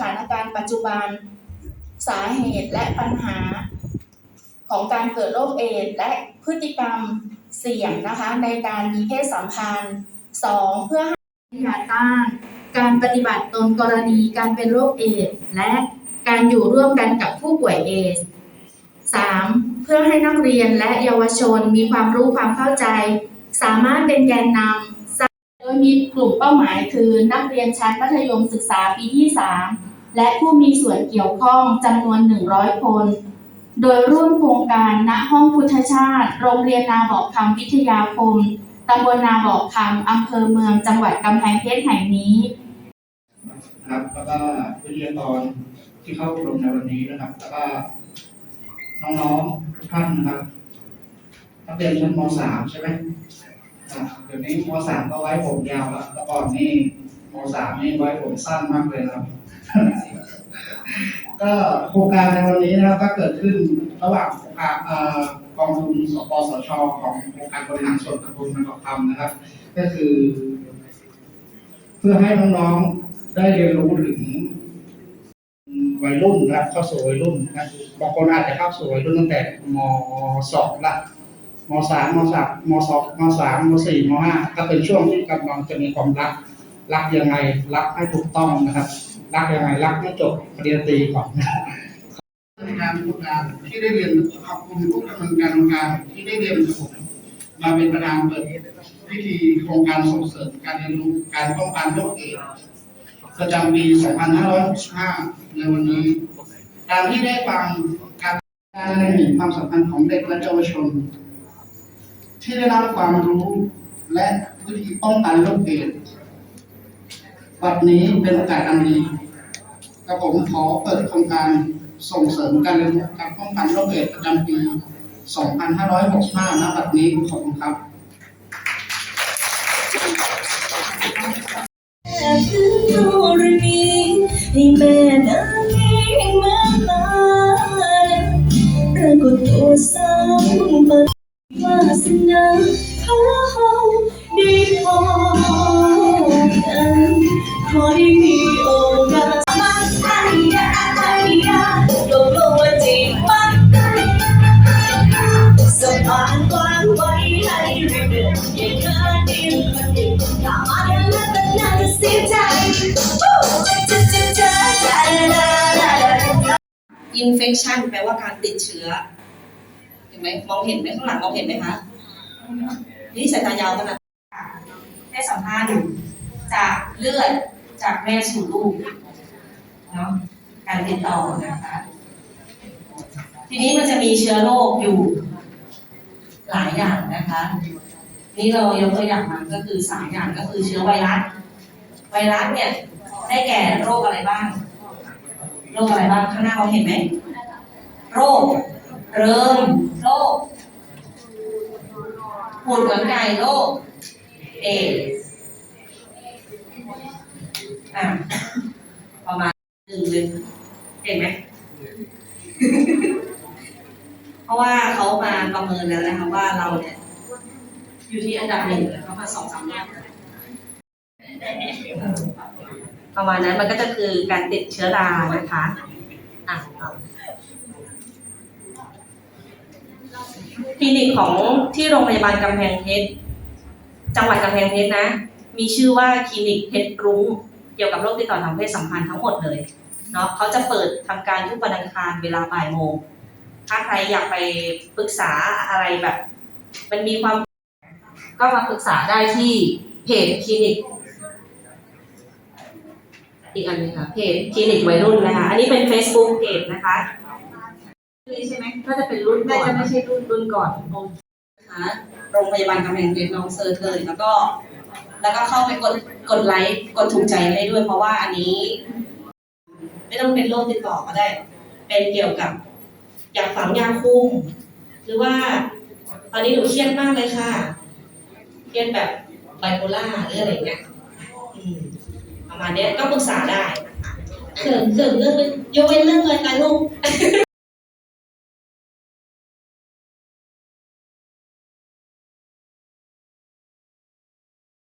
ถานการณ์ปัจจุบัน สาเหตุและปัญหา ของการเกิดโรคเอดส์และพฤติกรรมเสี่ยงนะคะในการมีเพศสัมพันธ์ 2. เพื่อให้ยาต้านการปฏิบัติตนกรณีการเป็นโรคเอดส์และการอยู่ร่วมกันกับผู้ป่วยเอดส์ 3. เพื่อให้นักเรียนและเยาวชนมีความรู้ความเข้าใจ สามารถเป็นแกนนำ โดยมีกลุ่มเป้าหมายคือนักเรียนชั้นมัธยมศึกษาปีที่ 3 และผู้มีส่วนเกี่ยวข้องจำนวน 100 คน โดยร่วมโครงการณห้องพุทธชาติ โรงเรียนนาบอกคำวิทยาคมตำบลนาบอกคำอำเภอเมืองจังหวัดกำแพงเพชรแห่งนี้นะครับแล้วก็วิทยากรที่เข้าอบรมในวันนี้นะครับ แล้วก็น้องๆทุกท่านนะครับนักเรียนชั้นม .3 ใช่ไหม เดี๋ยวนี้ม .3 ก็ไว้ผมยาวแล้วแต่ก่อนนี่ม .3 นี่ไว้ผมสั้นมากเลยครับ ก็โครงการในวันนี้นะครับก็เกิดขึ้นระหว่างโครงการเอ่อกองทุนสปสชของโครงการบริหารส่วนตำบลมันกคำนะครับ ก็คือ เพื่อให้น้องๆได้เรียนรู้ถึงวัยรุ่นนะเข้าสู่วัยรุ่นนะบางคนอาจจะเข้าสู่วัยรุ่นตั้งแต่มสองละ มสามมสามมสองมสามมสี่มห้าก็เป็นช่วงที่กำลังจะมีความรัก รักยังไง รักให้ถูกต้องนะครับ รักยังไง รักให้จบปริญญาตรีก่อนในการโครงารที่ได้เรียนขอบคุณผู้ดำเนินการโครงารที่ได้เรียนกับผมมาเป็นประธานเปิดพิธีโครงการส่งเสริมการเรียนรู้การป้องกันโรคเอดส์ประจำปี 2565 ในวันนี้การที่ได้ฟังการการเห็นความสำคัญของเด็กและเยาวชน ที่ได้รับความรู้และวิธีป้องกันโรคเอดส์บัดนี้เป็นโอกาสอันดีกระผมขอเปิดโครงการส่งเสริมการเรียนรู้การป้องกันโรคเอดส์ประจำปี 2565ณบัดนี้ขอบคุณครับแต่ถึงโรณีให้แม่นา สนาพาเฮาได้พอกันขอได้มีโอกาสมาไอ้ยาไอ้ยาตกลงว่าจริงมันสะพานกว้างไว้ให้เรื่อยๆอย่าเกินดียวคนเดียวอย่ามาเดินและเป็นหน้าจะเสียใจจะจะจะจะจะละละละ infection แปลว่าการติดเชื้อเห็นไหมมองเห็นไหมข้างหลังมองเห็นไหมคะ นี่สายตายาวขนาดเพศสัมพันธ์จากเลือดจากแม่สู่ลูกเนาะการติดต่อนะคะทีนี้มันจะมีเชื้อโรคอยู่หลายอย่างนะคะ นี่เรายกตัวอย่างมาก็คือสามอย่างก็คือเชื้อไวรัส ไวรัสเนี่ยได้แก่โรคอะไรบ้าง โรคอะไรบ้างข้างหน้ามองเห็นไหม โรค เริมโรค หูดเหมือนไก่โรคเอ๋อะประมาณหนึ่งเลยเห็นไหม เพราะว่าเขามาประเมินแล้วนะคะว่าเราเนี่ย อยู่ที่อันดับหนึ่งเขามาสองสามรอบแล้วประมาณนั้นมันก็จะคือการติดเชื้อรานะคะ อะต่อค ลินิกของที่โรงพยาบาลกำแพงเพชรจังหวัดกำแพงเพชรนะ มีชื่อว่าคลินิกเพชรรุ้งเกี่ยวกับโรคติดต่อทางเพศสัมพันธ์ทั้งหมดเลยเนาะเขาจะเปิดทำการทุกวันอังคารเวลาบ่ายโมง ถ้าใครอยากไปปรึกษาอะไรแบบ มันมีความ ก็มาปรึกษาได้ที่เพจคลินิก อีกอันนึงค่ะเพจคลินิกวัยรุ่นนะคะ อันนี้เป็น Facebook เพจนะคะ ใช่ไหมก็จะเป็นรุ่นน่าจะไม่ใช่รุ่นรุ่นก่อนนะคะโรงพยาบาลกำแพงเพชรน้องเซิร์ชเลย แล้วก็ แล้วก็เข้าไปกดกดไลค์กดถูกใจให้ด้วย เพราะว่าอันนี้ ไม่ต้องเป็นโรคติดต่อก็ได้ เป็นเกี่ยวกับ อยากฝังยาคุม หรือว่า ตอนนี้หนูเครียดมากเลยค่ะ เครียดแบบไบโพล่าหรืออะไรอย่างเงี้ยอืมประมาณเนี้ยก็ปรึกษาได้นะคะเขินเขินเรื่องยกเว้นเรื่องอะไรนะลูก